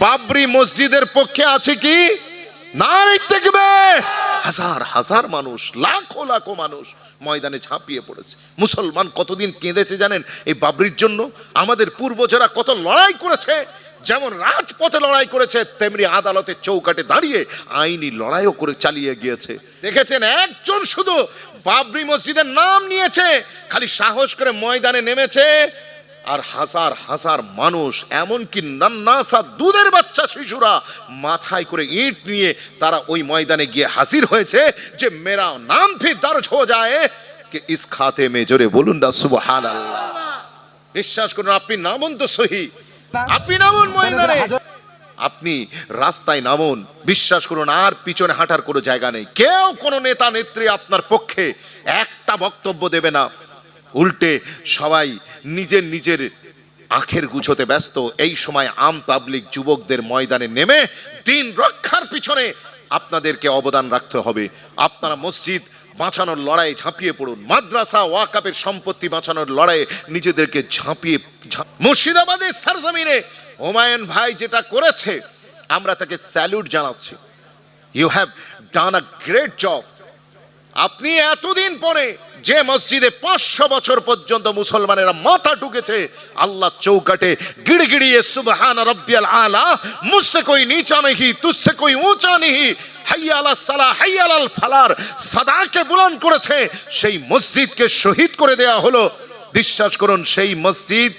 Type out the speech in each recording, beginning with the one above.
বাবরি মসজিদের পক্ষে আছে কি? নারী দেখবে। হাজার হাজার মানুষ, লাখো লাখো মানুষ ময়দানে ঝাঁপিয়ে পড়েছে। মুসলমান কতদিন কেঁদেছে জানেন? এই বাবরির জন্য আমাদের পূর্বজরা কত লড়াই করেছে। যেমন রাজপথে লড়াই করেছে, তেমনি আদালতের চৌকাটে দাঁড়িয়ে আইনি লড়াইও করে চালিয়ে গিয়েছে। দেখেছেন? একজন শুধু বাবরি মসজিদের নাম নিয়েছে, খালি সাহস করে ময়দানে নেমেছে। আর হাজার হাজার মানুষ, এমনকি নান্নাসা দুধের বাচ্চা শিশুরা মাথায় করে ইট নিয়ে তারা ওই ময়দানে গিয়ে হাজির হয়েছে যে মেরা নাম ফির দার্জ হয়ে যায়। কে ইস খাতে মে জোরে বলুন না সুবহান বিশ্বাস করুন, আপনি নামুন তো সহি। আপনি নামুন ময়দানে। আপনি রাস্তায় নামুন। বিশ্বাস করুন, আর পিছনে হাঁটার কোনো জায়গা নেই। কেউ কোনো নেতা নেত্রী আপনার পক্ষে একটা বক্তব্য দেবে না। উল্টে সবাই নিজের নিজের আখের গুছোতে ব্যস্ত। এই সময় আম পাবলিক যুবকদের ময়দানে নেমে দিন রক্ষার পিছনে আপনাদেরকে অবদান রাখতে হবে। আপনারা মসজিদ বাঁচানোর লড়াই ঝাঁপিয়ে পড়ুন। মাদ্রাসা ওয়াকাপের সম্পত্তি বাঁচানোর লড়াইয়ে নিজেদেরকে ঝাঁপিয়ে মুর্শিদাবাদের সারজামিনে। হুমায়ুন ভাই যেটা করেছে, আমরা তাকে স্যালুট জানাচ্ছি। You have done a great job আপনি এতদিন পরে যে মসজিদে পাঁচশো বছর পর্যন্ত মুসলমানেরা মাথা ঢুকেছে, আল্লাহ চৌকাটে গিড়গিড়িয়ে সুবহান রব্বিয়াল আলা, মুসে কই নিচা নেহি তুসে কই উঁচা নেহি হাইয়ালা সালা হাইয়ালাল ফালার, সাদাকে বুলান করেছে, সেই মসজিদকে শহীদ করে দেয়া হলো। বিশ্বাস করুন, সেই মসজিদ,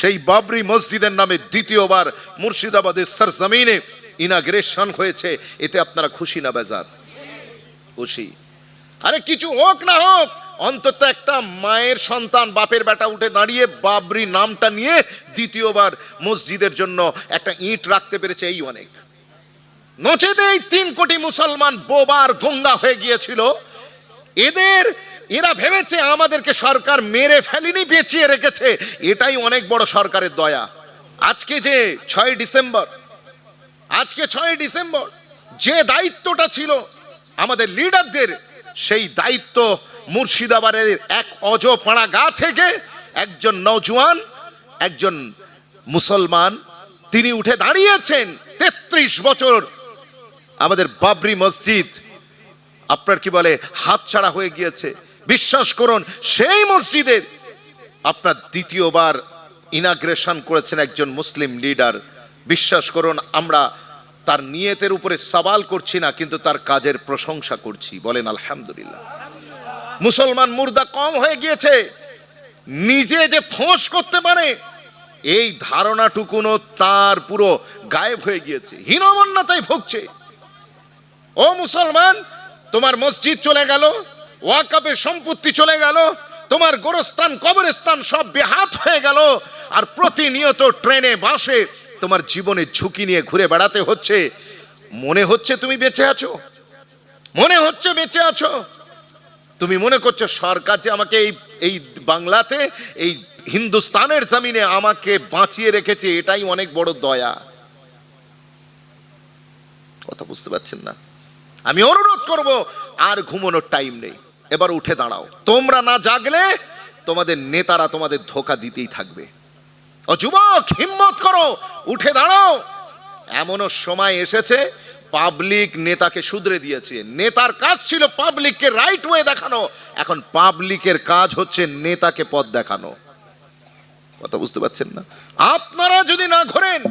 সেই বাবরি মসজিদের নামে দ্বিতীয়বার মুর্শিদাবাদের সরজমিনে ইনাগ্রেশন হয়েছে। এতে আপনারা খুশি না, বেজার? খুশি। আরে কিছু হোক না হোক, অন্তত একটা মায়ের সন্তান বাপের বেটা উঠে দাঁড়িয়ে বাবরি নামটা নিয়ে দ্বিতীয়বার মসজিদের জন্য একটা ইট রাখতে পেরেছে এই অনেক। নচেতে এই তিন কোটি মুসলমান বোবার গঙ্গা হয়ে গিয়েছিল। এদের, এরা ভেবেছে আমাদেরকে সরকার মেরে ফেলেনি, পেঁচিয়ে রেখেছে। এটাই অনেক বড় সরকারের দয়া। আজকে যে ছয় ডিসেম্বর, আজকে ছয় ডিসেম্বর, যে দায়িত্বটা ছিল আমাদের লিডারদের সেই দায়িত্ব মুর্শিদাবাদের এক অজপাড়া গা থেকে একজন নৌজওয়ান একজন মুসলমান, তিনি উঠে দাঁড়িয়েছেন তেত্রিশ বছর আমাদের বাবরি মসজিদ। আপনার কি বলে হাতছাড়া হয়ে গিয়েছে। বিশ্বাস করুন, সেই মসজিদের আপনার দ্বিতীয়বার ইনাগ্রেশন করেছেন একজন মুসলিম লিডার বিশ্বাস করুন, আমরা তার নিয়তের উপরে সওয়াল করছি না, কিন্তু তার কাজের প্রশংসা করছি। বলেন, আলহামদুলিল্লাহ। মুসলমান মুর্দা কম হয়ে গিয়েছে। নিজে যে ফোঁস করতে পারে, এই ধারণাটুকুনও তার পুরো গায়েব হয়ে গিয়েছে। হীনমন্যতায় ভুগছে। ও মুসলমান, তোমার মসজিদ চলে গেল ওয়াকাপের সম্পত্তি চলে গেল, তোমার গোরস্থান, কবরস্থান সব বেহাত হয়ে গেল, আর প্রতিনিয়ত ট্রেনে, বাসে তোমার জীবনে ঝুঁকি নিয়ে ঘুরে বেড়াতে হচ্ছে। মনে হচ্ছে তুমি বেঁচে আছো? মনে হচ্ছে বেঁচে আছো? তুমি মনে করছ সরকার যে আমাকে এই এই বাংলাতে, এই হিন্দুস্তানের জমিনে আমাকে বাঁচিয়ে রেখেছে, এটাই অনেক বড় দয়া। কথা বুঝতে পারছেন না? আমি অনুরোধ করব, আর ঘুমানোর টাইম নেই। এবার উঠে দাঁড়াও। তোমরা না জাগলে, তোমাদের নেতারা তোমাদের ধোকা দিতেই থাকবে। ও যুবক, হিম্মত করো, উঠে দাঁড়াও। এমনও সময় এসেছে, পাবলিক নেতাকে শুধরে দিয়েছে। নেতার কাজ ছিল পাবলিককে রাইট ওয়ে দেখানো। এখন পাবলিকের কাজ হচ্ছে নেতাকে পথ দেখানো। কথা বুঝতে পারছেন না? আপনারা যদি না ঘোরেন,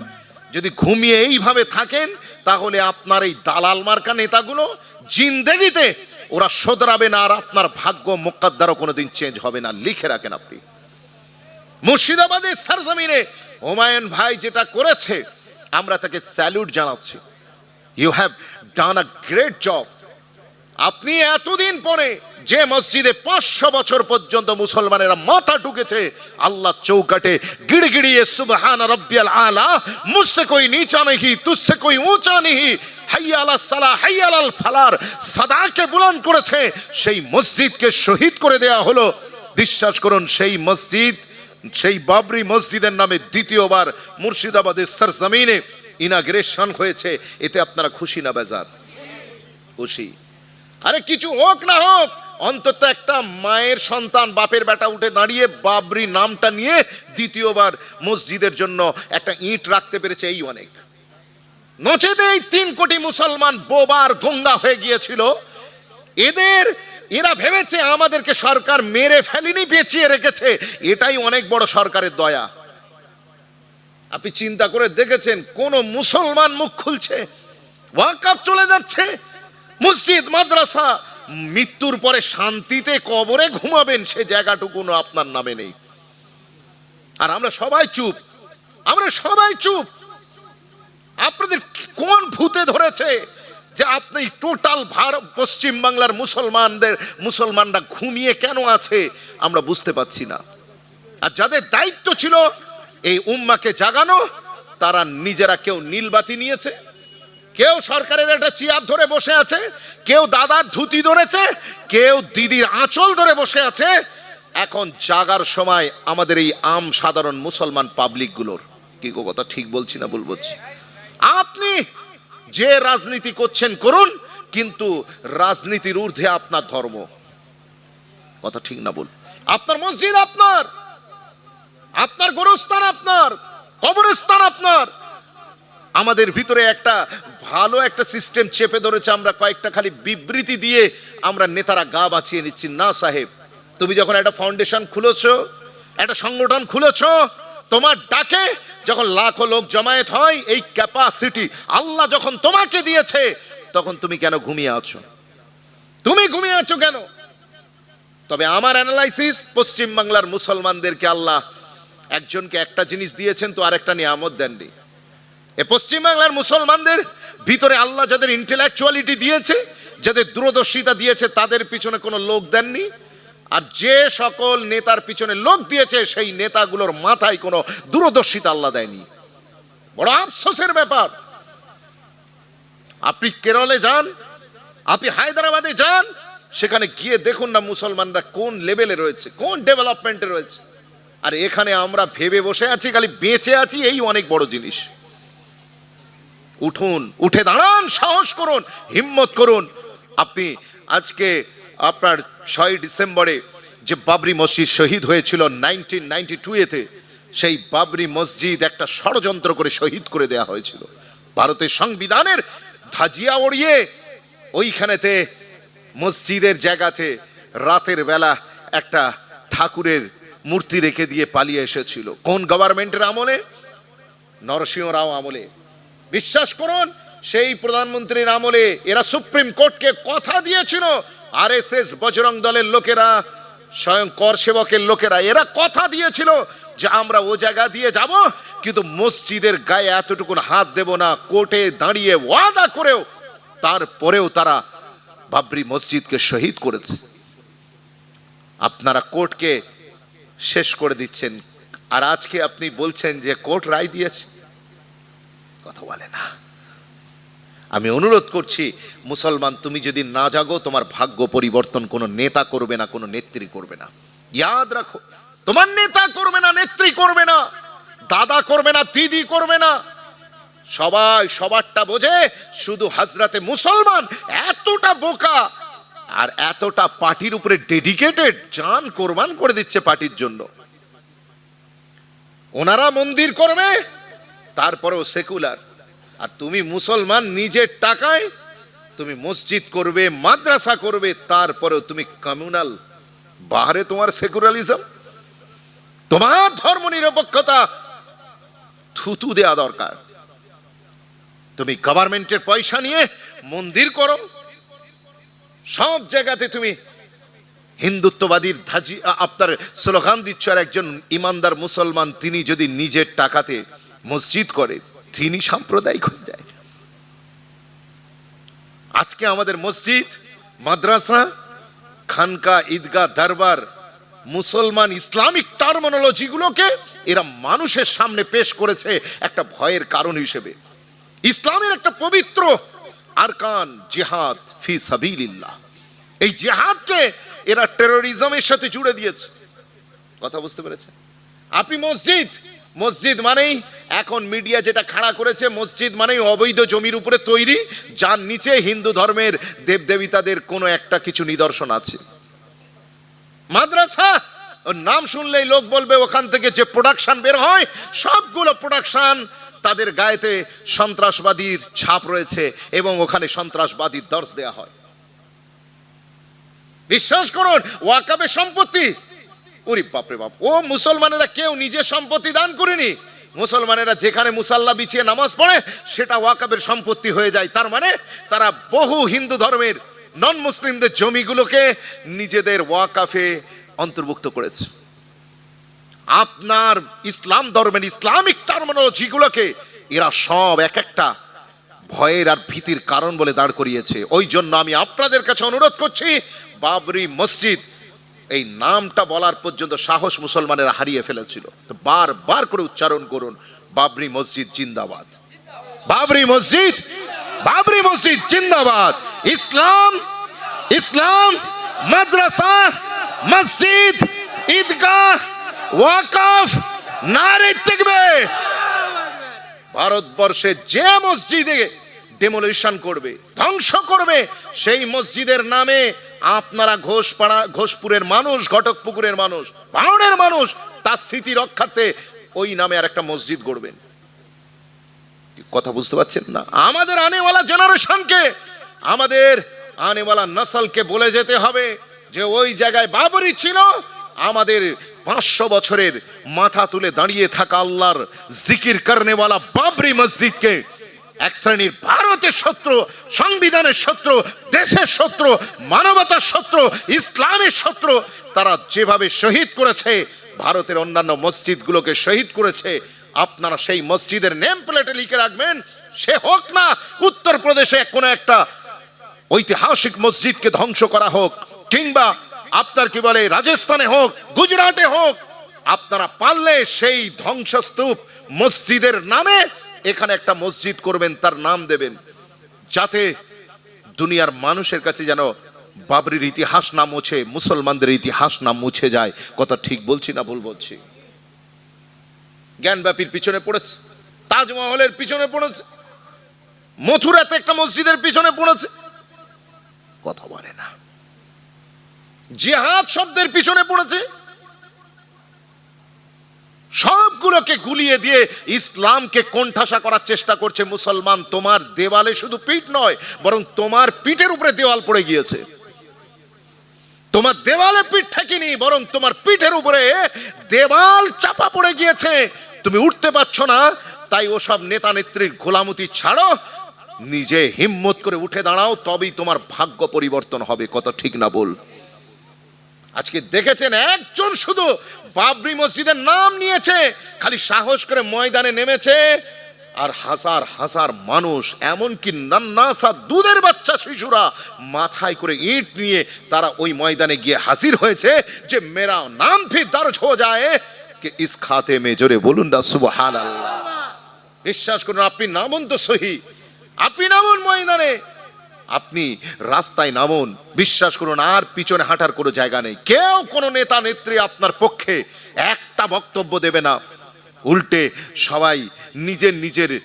যদি ঘুমিয়ে এইভাবে থাকেন, তাহলে আপনার এই দালাল মার্কা নেতাগুলো জিন্দেগিতে ওরা শোধরাবে না আর আপনার ভাগ্য মোকাদ্দারও কোনোদিন চেঞ্জ হবে না। লিখে রাখেন আপনি। মুর্শিদাবাদের সারজমিনে, হুমায়ুন ভাই যেটা করেছে, আমরা তাকে স্যালুট জানাচ্ছি। You have done a great job আপনি এতদিন পরে যে মসজিদে পাঁচশো বছর পর্যন্ত মুসলমানেরা মাথা ঢুকেছে, আল্লাহ চৌকাটে গিড়গিড়িয়ে সুবহান রব্বিয়াল আলা, মুসে কই নিচা নেহি, তুসে কই উঁচা নেহি হাইয়ালা সালা হাইয়ালাল ফালার সাদাকে বুলান করেছে, সেই মসজিদকে শহীদ করে দেয়া হলো। বিশ্বাস করুন, সেই মসজিদ সেই বাবরি মসজিদের নামে দ্বিতীয়বার মুর্শিদাবাদের সরজমিনে ইনাগ্রেশন হয়েছে। এতে আপনারা খুশি না বেজার? খুশি। আরে কিছু হোক না হোক, অন্তত একটা মায়ের সন্তান বাপের বেটা উঠে দাঁড়িয়ে বাবরি নামটা নিয়ে দ্বিতীয়বার মসজিদের জন্য একটা ইট রাখতে পেরেছে এই অনেক। নচেতে এই তিন কোটি মুসলমান বোবার গঙ্গা হয়ে গিয়েছিল। এদের এরা ভেবেছে আমাদেরকে সরকার মেরে ফেলেনি, বেঁচিয়ে রেখেছে। এটাই অনেক বড় সরকারের দয়া। আপনি চিন্তা করে দেখেছেন, কোন মুসলমান মুখ খুলছে চলে যাচ্ছে, মসজিদ, মাদ্রাসা, মৃত্যুর পরে শান্তিতে কবরে ঘুমাবেন, সে জায়গাটুকু আপনার নামে নেই। আর আমরা সবাই চুপ, আমরা সবাই চুপ। আপনাদের কোন ভূতে ধরেছে? যে আপনি টোটাল ভারত পশ্চিম বাংলার মুসলমানদের, মুসলমানরা ঘুমিয়ে কেন আছে, আমরা বুঝতে পারছি না। আর যাদের দায়িত্ব ছিল এই উম্মাকে জাগানো, তারা নিজেরা কেউ নীলবাতি নিয়েছে, কেউ সরকারের একটা চেয়ার ধরে বসে আছে, কেউ দাদার ধুতি ধরেছে, কেউ দিদির আঁচল ধরে বসে আছে। এখন জাগার সময় আমাদের এই আম সাধারণ মুসলমান পাবলিকগুলোর কি কথা ঠিক বলছি না ভুল বলছি? আপনি যে রাজনীতি করছেন, করুন, কিন্তু রাজনীতির ঊর্ধ্বে আপনার ধর্ম। কথা ঠিক না বল। আপনার মসজিদ আপনার আপনার গোরস্থান আপনার, কবরস্থান আপনার। আমাদের ভিতরে একটা ভালো একটা সিস্টেম চেপে ধরেছে আমরা কয়েকটা খালি বিবৃতি দিয়ে আমরা নেতারা গা বাঁচিয়ে নিচ্ছি। না সাহেব, তুমি যখন একটা ফাউন্ডেশন খুলেছ, একটা সংগঠন খুলেছ, তোমার ডাকে যখন লাখো লোক জমায়েত হয়, এই ক্যাপাসিটি আল্লাহ যখন তোমাকে দিয়েছে, তখন তুমি কেন ঘুমিয়ে আছো? তুমি ঘুমিয়ে আছো কেন? তবে আমার অ্যানালাইসিস পশ্চিম বাংলার মুসলমানদেরকে আল্লাহ একজনকে একটা জিনিস দিয়েছেন, তো আরেকটা নিয়ামত দেননি। এ পশ্চিম বাংলার মুসলমানদের ভিতরে আল্লাহ যাদের ইন্টেলেকচুয়ালিটি দিয়েছে, যাদের দূরদর্শিতা দিয়েছে, তাদের পিছনে কোনো লোক দেননি। আর যে সকল নেতার পিছনে লোক দিয়েছে, সেই নেতাগুলোর মাথায় কোনো দূরদর্শিতা আল্লাহ দেয়নি। বড় আফসোসের ব্যাপার। আপনি কেরলে যান, আপনি হায়দ্রাবাদে যান, সেখানে গিয়ে দেখুন না মুসলমানরা কোন লেভেলে রয়েছে, কোন ডেভেলপমেন্টে রয়েছে। আর এখানে আমরা ভেবে বসে আছি, খালি বেঁচে আছি, এই অনেক বড় জিনিস। উঠুন, উঠে দাঁড়ান, সাহস করুন, হিম্মত করুন। আপনি আজকে আপনার ছয় ডিসেম্বরে যে বাবরি মসজিদ শহীদ হয়েছিল নাইনটিন নাইনটি টু এতে সেই বাবরি মসজিদ একটা ষড়যন্ত্র করে শহীদ করে দেয়া হয়েছিল। ভারতের সংবিধানের ধাজিয়া ওড়িয়ে ওইখানেতে মসজিদের জায়গাতে রাতের বেলা একটা ঠাকুরের মূর্তি রেখে দিয়ে পালিয়ে এসেছিল। কোন গভর্নমেন্টের আমলে? নরসিংহ রাও আমলে। বিশ্বাস করুন, সেই প্রধানমন্ত্রীর আমলে এরা সুপ্রিম কোর্টকে কথা দিয়েছিল আর এস এস বজরং দলের লোকেরা স্বয়ং কর সেবকের লোকেরা, এরা কথা দিয়েছিল যে আমরা ও জায়গা দিয়ে যাব, কিন্তু মসজিদের গায়ে এতটুকু হাত দেব না, কোর্টে দাঁড়িয়ে ওয়াদা করেও তারপরেও তারা বাবরি মসজিদকে শহীদ করেছে। আপনারা কোর্টকে শেষ করে দিচ্ছেন। আর আজকে আপনি বলছেন যে কোর্ট রায় দিয়েছে। কথা বলে না। আমি অনুরোধ করছি, মুসলমান, তুমি যদি না জাগো, তোমার ভাগ্য পরিবর্তন কোনো নেতা করবে না, কোনো নেত্রী করবে না। ইয়াদ রাখো, তোমার নেতা করবে না, নেত্রী করবে না, দাদা করবে না, দিদি করবে না। সবাই সবারটা বোঝে, শুধু হাজরাতে মুসলমান এতটা বোকা আর এতটা পার্টির উপরে ডেডিকেটেড জান কোরবান করে দিচ্ছে পার্টির জন্য। ওনারা মন্দির করবে, তারপরেও সেকুলার আর তুমি মুসলমান, নিজের টাকায় তুমি মসজিদ করবে, মাদ্রাসা করবে, তারপরেও তুমি কমিউনাল বাহারে তোমার সেকুলারিজম তোমার ধর্ম নিরপেক্ষতা থুতু দেওয়া দরকার। তুমি গভর্নমেন্টের পয়সা নিয়ে মন্দির করো। সব জায়গাতে তুমি হিন্দুত্ববাদীর ধাজি আপনার স্লোগান দিচ্ছ আর একজন ইমানদার মুসলমান, তিনি যদি নিজের টাকাতে মসজিদ করে তিনি সাম্প্রদায়িক হয়ে যায়। আজকে আমাদের মসজিদ, মাদ্রাসা, খানকা, ঈদগাহ, দরবার, মুসলমান ইসলামিক টার্মিনোলজিগুলোকে এরা মানুষের সামনে পেশ করেছে একটা ভয়ের কারণ হিসেবে। ইসলামের একটা পবিত্র আরকান, জেহাদ ফি সাবিলিল্লাহ। এই জেহাদকে এরা টেরোরিজমের সাথে জুড়ে দিয়েছে। কথা বুঝতে পেরেছেন? আপনি মসজিদ মসজিদ মানেই এখন মিডিয়া যেটা খাড়া করেছে মসজিদ মানেই অবৈধ জমির উপরে তৈরি, যার নিচে হিন্দু ধর্মের দেবদেবিতাদের কোনো একটা কিছু নিদর্শন আছে। মাদ্রাসা! নাম শুনলেই লোক বলবে, ওখান থেকে যে প্রোডাকশন বের হয়, সবগুলো প্রোডাকশন তাদের গায়েতে সন্ত্রাসবাদীর ছাপ রয়েছে এবং ওখানে সন্ত্রাসবাদীর দর্শ দেয়া হয়। বিশ্বাস করুন ওয়াকাবে সম্পত্তি! ওরে বাপরে বাপ, ও মুসলমানেরা কেউ নিজের সম্পত্তি দান করেনি। মুসলমানেরা যেখানে মুসাল্লা বিছিয়ে নামাজ পড়ে, সেটা ওয়াকাবের সম্পত্তি হয়ে যায়। তার মানে তারা বহু হিন্দু ধর্মের নন মুসলিমদের জমিগুলোকে নিজেদের ওয়াকাফে অন্তর্ভুক্ত করেছে। আপনার ইসলাম ধর্মের ইসলামিক টার্মিনোলজিগুলোকে এরা সব এক একটা ভয়ের আর ভীতির কারণ বলে দাঁড় করিয়েছে। ওই জন্য আমি আপনাদের কাছে অনুরোধ করছি, বাবরি মসজিদ এই নামটা বলার পর্যন্ত সাহস মুসলমানেরা হারিয়ে ফেলেছিল। তো বারবার করে উচ্চারণ করুন, বাবরি মসজিদ জিন্দাবাদ। বাবরি মসজিদ বাবরি মসজিদ জিন্দাবাদ। ইসলাম ইসলাম, মাদ্রাসা, মসজিদ, ঈদগাহ, ওয়াকফ, নারে দেখবে ভারতবর্ষে যে মসজিদে ডেমোলিশন করবে, ধ্বংস করবে, সেই মসজিদের নামে আপনারা ঘোষপাড়া, ঘোষপুরের মানুষ ঘটকপুকুরের মানুষ ভাঙড়ের মানুষ, তার স্মৃতি রক্ষার্থে ওই নামে আর একটা মসজিদ গড়বেন। কথা বুঝতে পারছেন না? আমাদের আনেওয়ালা জেনারেশনকে, আমাদের আনেওয়ালা নসলকে বলে যেতে হবে যে ওই জায়গায় বাবরি ছিল, আমাদের পাঁচশো বছরের মাথা তুলে দাঁড়িয়ে থাকা আল্লাহর জিকির করনেওয়ালা বাবরি মসজিদকে এক শ্রেণির ভারতের শত্রু, সংবিধানের শত্রু, দেশের শত্রু, মানবতার শত্রু, ইসলামের শত্রু, তারা যেভাবে শহীদ করেছে, ভারতের অন্যান্য মসজিদগুলোকে শহীদ করেছে, আপনারা সেই মসজিদের নেম প্লেটে লিখে রাখবেন, সে হোক না, উত্তরপ্রদেশে কোনো একটা ঐতিহাসিক মসজিদকে ধ্বংস করা হোক, কিংবা আপনার কি বলে, রাজস্থানে হোক, গুজরাটে হোক, আপনারা পারলে সেই ধ্বংসস্তূপ মসজিদের নামে এখানে একটা মসজিদ করবেন, তার নাম দেবেন। যাতে দুনিয়ার মানুষের কাছে যেন বাবরির ইতিহাস না মুছে, মুসলমানদের ইতিহাস না মুছে যায়। কথা ঠিক বলছি না ভুল বলছি? জ্ঞানব্যাপীর পিছনে পড়েছে, তাজমহলের পিছনে পড়েছে, মথুরাতে একটা মসজিদের পিছনে পড়েছে। কথা বলে না। জেহাদ শব্দের পিছনে পড়েছে সবগুলোকে গুলিয়ে দিয়ে ইসলামকে কোণঠাসা করার চেষ্টা করছে মুসলমান। তোমার দেওয়ালে শুধু পিঠ নয়, বরং তোমার পিঠের উপরে দেওয়াল পড়ে গিয়েছে। তোমার দেওয়ালে পিঠ ঠেকেনি, বরং তোমার পিঠের উপরে দেওয়াল চাপা পড়ে গিয়েছে। তুমি উঠতে পারছ না, তাই ওসব নেতা নেত্রীর গোলামতি ছাড়ো। নিজে হিম্মত করে উঠে দাঁড়াও, তবেই তোমার ভাগ্য পরিবর্তন হবে, কত ঠিক না বল? আজকে দেখেছেন একজন শুধু বাবরি মসজিদের নাম নিয়েছে, খালি সাহস করে ময়দানে নেমেছে, আর হাসার হাসার মানুষ, এমনকি নান্নাসা দুধের বাচ্চা শিশুরা মাথায় করে ইট নিয়ে তারা ওই ময়দানে গিয়ে হাজির হয়েছে যে মেরা নাম ফির দার্জ হয়ে যায়। কে ইস খাতে মে জোরে বলুন না, সুবহানাল্লাহ। বিশ্বাস করুন, আপনি নামুন তো সহি। আপনি নামুন ময়দানে। আপনি রাস্তায় নামুন, বিশ্বাস করুন, আর পিছনে হাঁটার কোনো জায়গা নেই। কেউ কোনো নেতা, নেত্রী আপনার পক্ষে একটা বক্তব্য দেবে না। উল্টে সবাই নিজের নিজের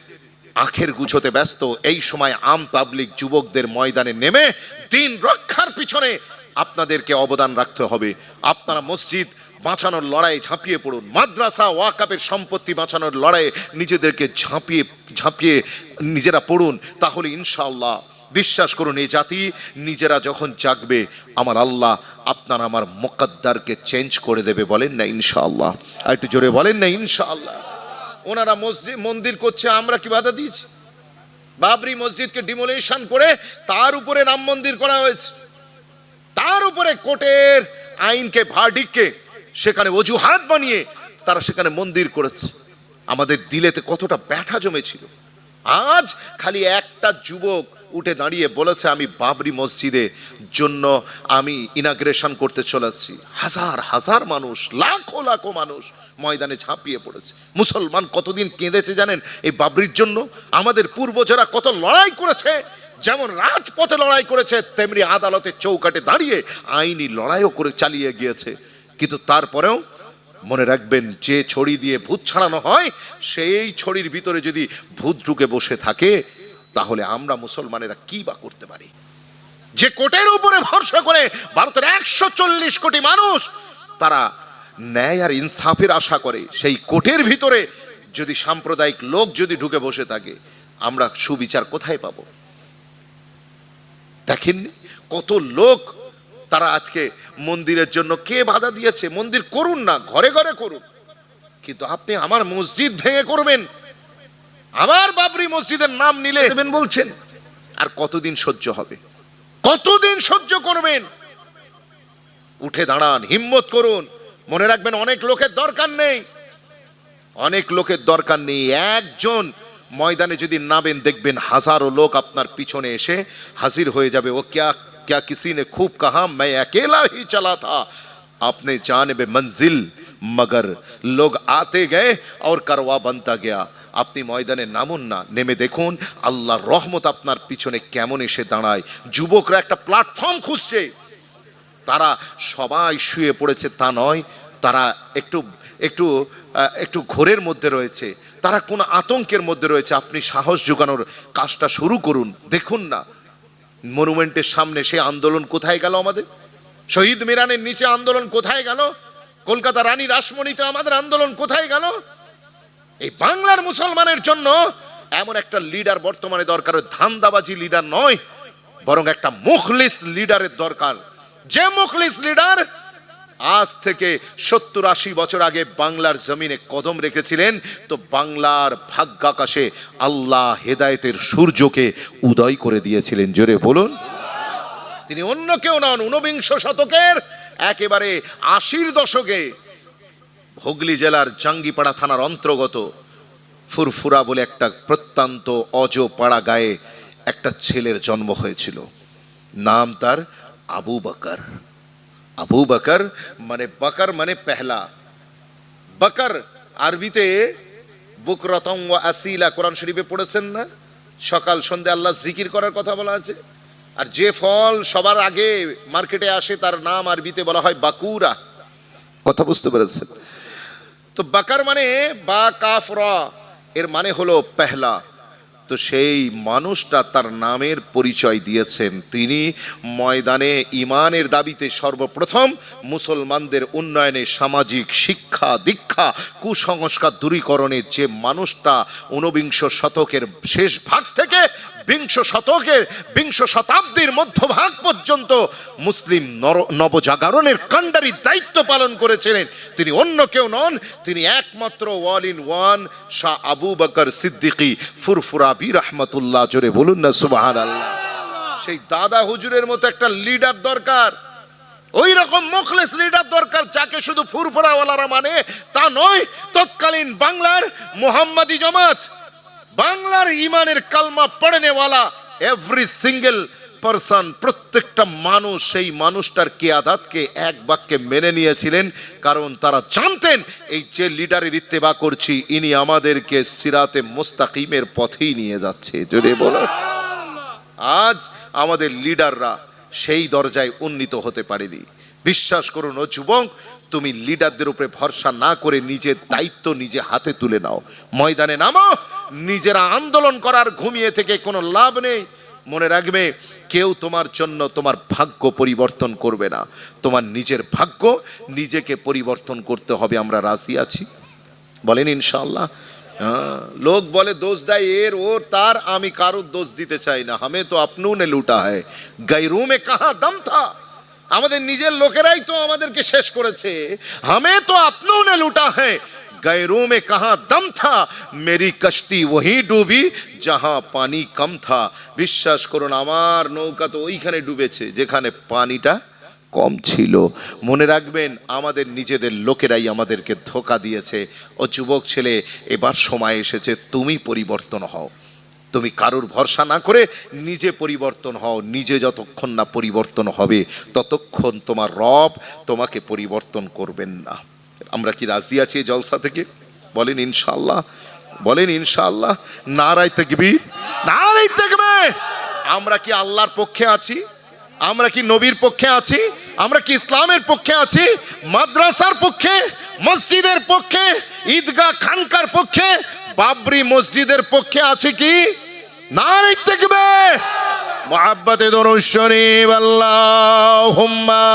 আখের গুছোতে ব্যস্ত। এই সময় আম পাবলিক যুবকদের ময়দানে নেমে দিন রক্ষার পিছনে আপনাদেরকে অবদান রাখতে হবে। আপনারা মসজিদ বাঁচানোর লড়াই ঝাঁপিয়ে পড়ুন। মাদ্রাসা ওয়াকাপের সম্পত্তি বাঁচানোর লড়াইয়ে নিজেদেরকে ঝাঁপিয়ে ঝাঁপিয়ে নিজেরা পড়ুন। তাহলে ইনশাআল্লাহ বিশ্বাস করুন, এই জাতি নিজেরা যখন জাগবে, আমার আল্লাহ আপনার আমার মোকাদ্দারকে চেঞ্জ করে দেবে, বলেন না ইনশাআল্লাহ। আর একটু জোরে বলেন না ইনশাআল্লাহ। ওনারা মসজিদ মন্দির করছে, আমরা কি বাধা দিয়েছি? বাবরি মসজিদকে ডিমোলেশন করে তার উপরে রাম মন্দির করা হয়েছে। তার উপরে কোর্টের আইনকে ভার্ডিককে সেখানে অজুহাত বানিয়ে তারা সেখানে মন্দির করেছে। আমাদের দিলেতে কতটা ব্যথা জমেছিল। আজ খালি একটা যুবক উঠে দাঁড়িয়ে বলেছে, আমি বাবরি মসজিদে জন্য আমি ইনাগ্রেশন করতে চলেছি। হাজার হাজার মানুষ, লাখো লাখো মানুষ ময়দানে ঝাঁপিয়ে পড়েছে। মুসলমান কতদিন কেঁদেছে জানেন? এই বাবরির জন্য আমাদের পূর্বজরা কত লড়াই করেছে। যেমন রাজপথে লড়াই করেছে, তেমনি আদালতের চৌকাটে দাঁড়িয়ে আইনি লড়াইও করে চালিয়ে গিয়েছে। কিন্তু তারপরেও মনে রাখবেন, যে ছড়ি দিয়ে ভূত ছাড়ানো হয়, সেই ছড়ির ভিতরে যদি ভূত ঢুকে বসে থাকে তাহলে আমরা মুসলমানেরা কি বা করতে পারি? যে কোটের উপরে ভরসা করে ভারতের একশো চল্লিশ কোটি মানুষ তারা ন্যায় আর ইনসাফের আশা করে, সেই কোটের ভিতরে যদি সাম্প্রদায়িক লোক যদি ঢুকে বসে থাকে, আমরা সুবিচার কোথায় পাবো? দেখেননি? কত লোক তারা আজকে মন্দিরের জন্য কে বাধা দিয়েছে? মন্দির করুন না, ঘরে ঘরে করুন। কিন্তু আপনি আমার মসজিদ ভেঙে করবেন আমার বাবরি মসজিদের নাম নিলে দেবেন বলছেন আর কতদিন সহ্য হবে কতদিন সহ্য করবেন উঠে দাঁড়ান হিম্মত করুন মনে রাখবেন অনেক লোকের দরকার নেই অনেক লোকের দরকার নেই একজন ময়দানে যদি নামেন দেখবেন হাজারো লোক আপনার পিছনে এসে হাজির হয়ে যাবে ও क्या क्या किसी ने खूब कहा मैं अकेला ही चला था अपने जानबे मंजिल मगर लोग आते गए और करवा बनता गया আপনি ময়দানে নামুন না, নেমে দেখুন আল্লাহর রহমত আপনার পিছনে কেমন এসে দাঁড়ায়। যুবকরা একটা প্ল্যাটফর্ম খুঁজছে। তারা সবাই শুয়ে পড়েছে, তা নয়, তারা একটু একটু একটু ঘোরের মধ্যে রয়েছে। তারা কোন আতঙ্কের মধ্যে রয়েছে, আপনি সাহস জোগানোর কাজটা শুরু করুন, দেখুন না। মনুমেন্টের সামনে সে আন্দোলন কোথায় গেল আমাদের? শহীদ মিরানের নিচে আন্দোলন কোথায় গেল? কলকাতা রানী রাসমণিতে আমাদের আন্দোলন কোথায় গেল? এই বাংলার মুসলমানের জন্য এমন একটা লিডার বর্তমানে দরকার ধান্দাবাজি লিডার নয়, বরং একটা মুখলিস লিডারের দরকার। যে মুখলিস লিডার আজ থেকে সত্তর আশি বছর আগে বাংলার জমিনে কদম রেখেছিলেন, তো বাংলার ভাগ্যাকাশে আল্লাহ হেদায়েতের সূর্যকে উদয় করে দিয়েছিলেন। জোরে বলুন। তিনি অন্য কেউ নন, ঊনবিংশ শতকের একেবারে আশির দশকে হুগলি জেলার জাঙ্গিপাড়া থানার অন্তর্গত ফুরফুরা বলে একটা প্রত্যন্ত অজ পাড়া গায়ে একটা ছেলের জন্ম হয়েছিল। নাম তার আবু বকর। আবু বকর মানে বকর মানে পেহলা। বকর আরবিতে বুকরতম ওয়া আসিলা, কোরআন শরীফে পড়েছেন না? সকাল সন্ধে আল্লাহ জিকির করার কথা বলা আছে। আর যে ফল সবার আগে মার্কেটে আসে তার নাম আরবিতে বলা হয় বাকুরা। কথা বুঝতে পেরেছেন? তো বাকার মানে বা কাফরা, এর মানে হলো পেহলা। তো সেই মানুষটা তার নামের পরিচয় দিয়েছেন। তিনি ময়দানে ইমানের দাবিতে সর্বপ্রথম মুসলমানদের উন্নয়নে সামাজিক শিক্ষা, দীক্ষা, কুসংস্কার দূরীকরণে যে মানুষটা ঊনবিংশ শতকের শেষ ভাগ থেকে বিংশ শতকের, বিংশ শতাব্দীর মধ্যভাগ পর্যন্ত মুসলিম নর- নবজাগরণের কাণ্ডারি দায়িত্ব পালন করেছিলেন। তিনি অন্য কেউ নন, তিনি একমাত্র ওয়াল ইন ওয়ান শাহ আবু বকর সিদ্দিকী ফুরফুরা ফুরফুরাবি রহমতুল্লাহ, জোরে বলুন না সুবাহান আল্লাহ সেই দাদা হুজুরের মতো একটা লিডার দরকার। ওই রকম মুখলেস লিডার দরকার, যাকে শুধু ফুরফুরাওয়ালারা মানে তা নয়, তৎকালীন বাংলার মোহাম্মদী জমাত বাংলার ইমানের কালমা পড়নেওয়ালা এভরি সিঙ্গেল পারসন প্রত্যেকটা মানুষ, সেই মানুষটার কেয়াদাতকে এক বাক্যে মেনে নিয়েছিলেন, কারণ তারা জানতেন, এই যে লিডারের ইত্তেবা করছি, ইনি আমাদেরকে সিরাতে মোস্তাকিমের পথেই নিয়ে যাচ্ছে। জোরে বলো। আজ আমাদের লিডাররা সেই দরজায় উন্নীত হতে পারেনি। বিশ্বাস করুন, ও যুবক তুমি লিডারদের উপরে ভরসা না করে নিজের দায়িত্ব নিজে হাতে তুলে নাও। ময়দানে নামো নিজেরা আন্দোলন করার ঘুমিয়ে থেকে কোনো লাভ নেই। মনে রাখবে কেউ তোমার জন্য তোমার ভাগ্য পরিবর্তন করবে না। তোমার নিজের ভাগ্য নিজেকে পরিবর্তন করতে হবে আমরা রাজি আছি। বলেন ইনশাল্লাহ হ্যাঁ, লোক বলে দোষ দেয় এর ওর তার আমি কারোর দোষ দিতে চাই না। হামে তো আপনু নে লুটা হয়। গৈরু মে কাহা দম থা? আমাদের নিজের লোকেরাই তো আমাদেরকে শেষ করেছে হামে তো আপনু নে লুটা है गैरों में कहा दम था मेरी कश्ती वहीं डूबी जहां পানি কম থা বিশ্বাস করুন আমার নৌকা তো ওইখানে ডুবেছে যেখানে পানিটা কম ছিল মনে রাখবেন আমাদের নিজেদের লোকেরাই আমাদেরকে ধোকা দিয়েছে ও যুবক ছেলে এবার সময় এসেছে তুমি পরিবর্তন হও তুমি কারোর ভরসা না করে নিজে পরিবর্তন হও, নিজে যতক্ষণ না পরিবর্তন হবে, ততক্ষণ তোমার রব তোমাকে পরিবর্তন করবেন না। আমরা কি রাজি আছি এই জলসা থেকে? বলেন ইনশাল্লাহ বলেন ইনশাআল্লাহ। নারাই তেকবীর নারাই তেকবীর। আমরা কি আল্লাহর পক্ষে আছি? আমরা কি নবীর পক্ষে আছি? আমরা কি ইসলামের পক্ষে আছি? মাদ্রাসার পক্ষে, মসজিদের পক্ষে, ঈদগাহ খানকার পক্ষে, বাবরি মসজিদের পক্ষে আছে কি? নারাই তেকবীর মোহাব্বত দরুদ শরীফ আল্লাহুম্মা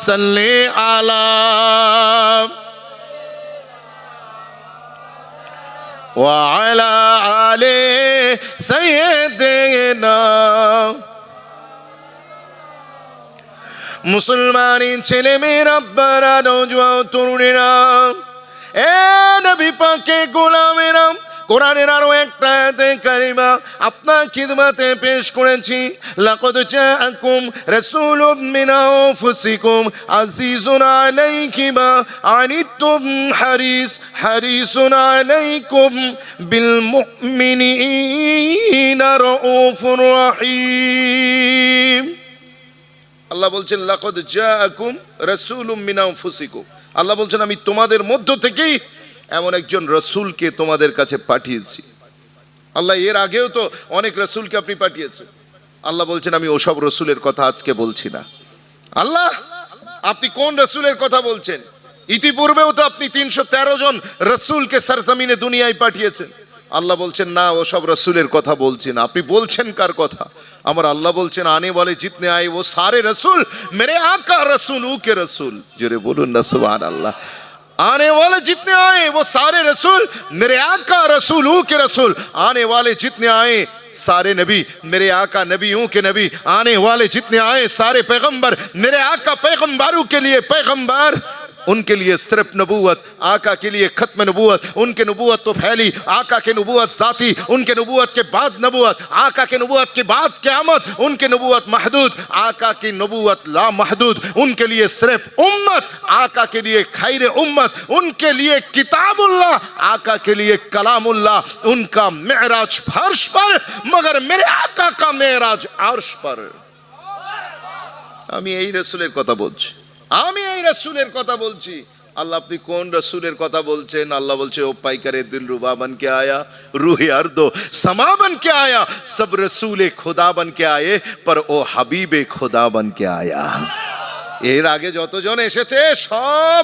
সাল্লি আলা وعلى آل سيدنا মুসলমানের ছেলে মেয়ের আব্বারা নৌজওয়ান তরুণীরা এ নবী পাকে গোলামেরা কোরআনের আরও একটা কারিমা আপনার খিদমাতে পেশ করেছি। লাকদ জাআকুম রাসূলুম মিন আনফুসিকুম আজিজুন আলাইহি মা আনিতুম হারিস, হারিসুন আলাইকুম বিল মুমিনিনা রাউফুর রহিম। আল্লাহ বলছেন, লাকদ জাআকুম রাসূলুম মিন আনফুসিকুম। আল্লাহ বলছেন, আমি তোমাদের মধ্য থেকেই এমন একজন রসুলকে তোমাদের কাছে পাঠিয়েছি। আল্লাহ, এর আগেও তো অনেক রসুলকে আপনি পাঠিয়েছেন। আল্লাহ বলছেন, আমি ওসব রসুলের কথা আজকে বলছি না। আল্লাহ, আপনি কোন রসুলের কথা বলছেন? ইতিপূর্বেও তো আপনি তিনশো তেরো জন রসুলকে সারজামিনে দুনিয়ায় পাঠিয়েছেন। আল্লাহ বলছেন, না ও সব রসুলের কথা বলছি না। আপনি বলছেন কার কথা? আমার আল্লাহ বলছেন, আনে বলে জিতনে আয়ে ও সারে রসুল, মেরে আকা রসুল উকে রসুল। জোরে বলুন না সুবহান আল্লাহ आने वाले जितने आए, वो सारे रसूल मेरे आका रसूल रसूलों के रसूल। आने वाले जितने आए, सारे नबी मेरे आका नबी नबियों के नबी। आने वाले जितने आए, सारे पैगंबर मेरे आका पैगंबरों के लिए पैगंबर। उनके लिए सिर्फ़ नबूवत, आका के लिए खत्म नबूवत, उनके नबूवत तो फैली, आका के नबूवत जाती, उनके नबूवत के बाद नबूवत, आका के नबूवत के बाद क़यामत, उनके नबूवत महदूद, आका की नबूवत ला महदूद उनके लिए सिर्फ़ उम्मत आका के लिए खैर उम्मत उनके लिए किताबुल्लाह आका के लिए कलामुल्लाह उनका मेराज फर्श पर मगर मेरे आका का मेराज अर्श पर আমি এই রসুলের কথা বলছি আমি এই রসুলের কথা বলছি আল্লাহ আপনি কোন রসুলের কথা বলছেন আল্লাহ বলছে ও পাইকারে দিল রুবা बन के आया रूह अर्दो समा बन के आया सब रसूल खुदा बन के आए पर ও হাবিবে খোদা बन के आया এর আগে যতজন এসেছে সব